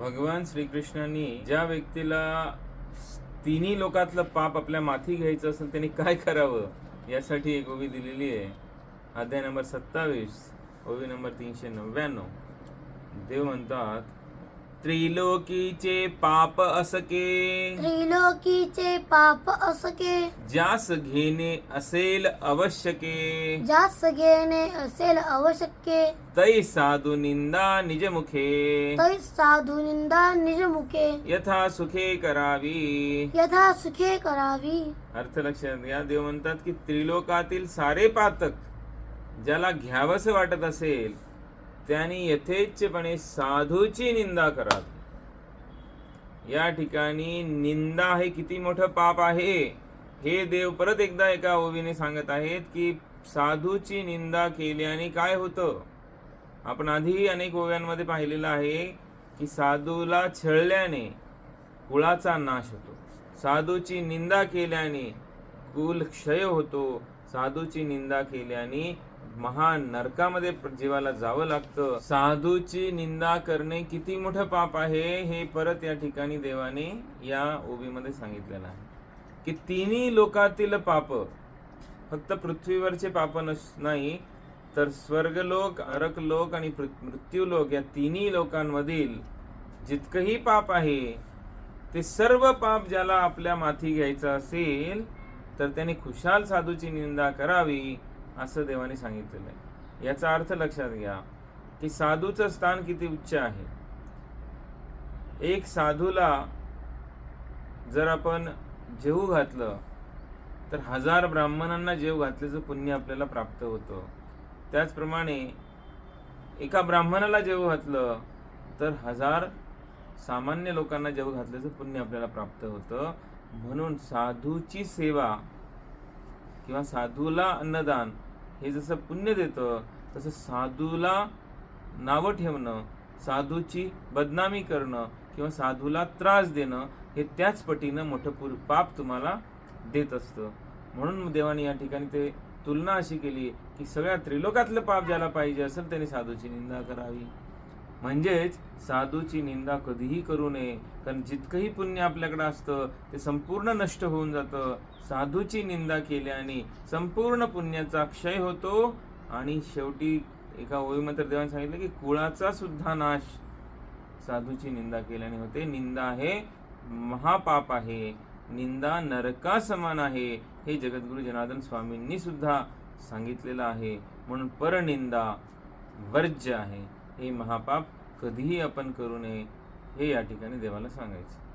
भगवान श्रीकृष्णांनी ज्या व्यक्तीला तिन्ही लोकातलं पाप आपल्या माथी घ्यायचं असेल त्यांनी काय करावं? यासाठी एक ओवी दिलेली आहे. अध्याय नंबर सत्तावीस ओवी नंबर तीनशे नव्याण्णव. देव म्हणतात त्रिलोकीचे पाप असके. त्रिलोकीचे पाप असके. जास घेणे असेल आवश्यके. जास घेणे असेल आवश्यके. तै साधू निंदा निजमुखे. तै साधू निंदा निजमुखे. यथा सुखे करावी. यथा सुखे करावी. अर्थ लक्षात घ्या. देव म्हणतात की त्रिलोकातील सारे पातक ज्याला घ्यावंसं वाटत असेल त्यांनी यथेच्छपणे साधूची निंदा करावी. या ठिकाणी निंदा हे किती मोठं पाप आहे हे देव परत एकदा एका ओवीने सांगत आहेत की साधूची निंदा केल्याने काय होतं? आपण आधी अनेक ओव्यांमध्ये पाहिलेलं आहे की साधूला छळल्याने कुळाचा नाश होतो. साधूची निंदा केल्याने कुल क्षय होतो. साधूची निंदा केल्याने महान नरकामध्ये जीवाला जावं लागतं. साधूची निंदा करणे किती मोठं पाप आहे हे परत या ठिकाणी देवाने या ओबीमध्ये सांगितलेलं आहे. की तिन्ही लोकातील पाप फक्त पृथ्वीवरचे पाप नस नाही तर स्वर्गलोक अरक लोक आणि पृ- मृत्यूलोक या तिन्ही लोकांमधील जितकंही पाप आहे ते सर्व पाप ज्याला आपल्या माथी घ्यायचं असेल तर त्याने खुशाल साधूची निंदा करावी. असं देवाने सांगितलेलं आहे. याचा अर्थ लक्षात घ्या की साधूचं स्थान किती उच्च आहे. एक साधूला जर आपण जेवू घातलं तर हजार ब्राह्मणांना जेव घातल्याचं पुण्य आपल्याला प्राप्त होतं. त्याचप्रमाणे एका ब्राह्मणाला जेव घातलं तर हजार सामान्य लोकांना जेव घातल्याचं पुण्य आपल्याला प्राप्त होतं. म्हणून साधूची सेवा किंवा साधूला अन्नदान हे जसं पुण्य देतं तसं साधूला नावं ठेवणं साधूची बदनामी करणं किंवा साधूला त्रास देणं हे त्याच पटीनं मोठं पुर पाप तुम्हाला देत असतं. म्हणून देवाने या ठिकाणी ते तुलना अशी केली की सगळ्या त्रिलोकातलं पाप ज्याला पाहिजे असेल त्याने साधूची निंदा करावी. म्हणजेच साधूची निंदा कधीही करू नये. कारण जितकंही पुण्य आपल्याकडं असतं ते संपूर्ण नष्ट होऊन जातं. साधूची निंदा केल्याने संपूर्ण पुण्याचा क्षय होतो. आणि शेवटी एका ओळीमध्ये देवाने सांगितलं की कुळाचा सुद्धा नाश साधूची निंदा केल्याने होते. निंदा हे महापाप आहे. निंदा नरका समान आहे. हे जगद्गुरु जनार्दन स्वामींनी सुद्धा सांगितलेलं आहे. म्हणून परनिंदा वर्ज्य आहे. हे महापाप कधीही आपण करू नये हे या ठिकाणी देवाला सांगायचं.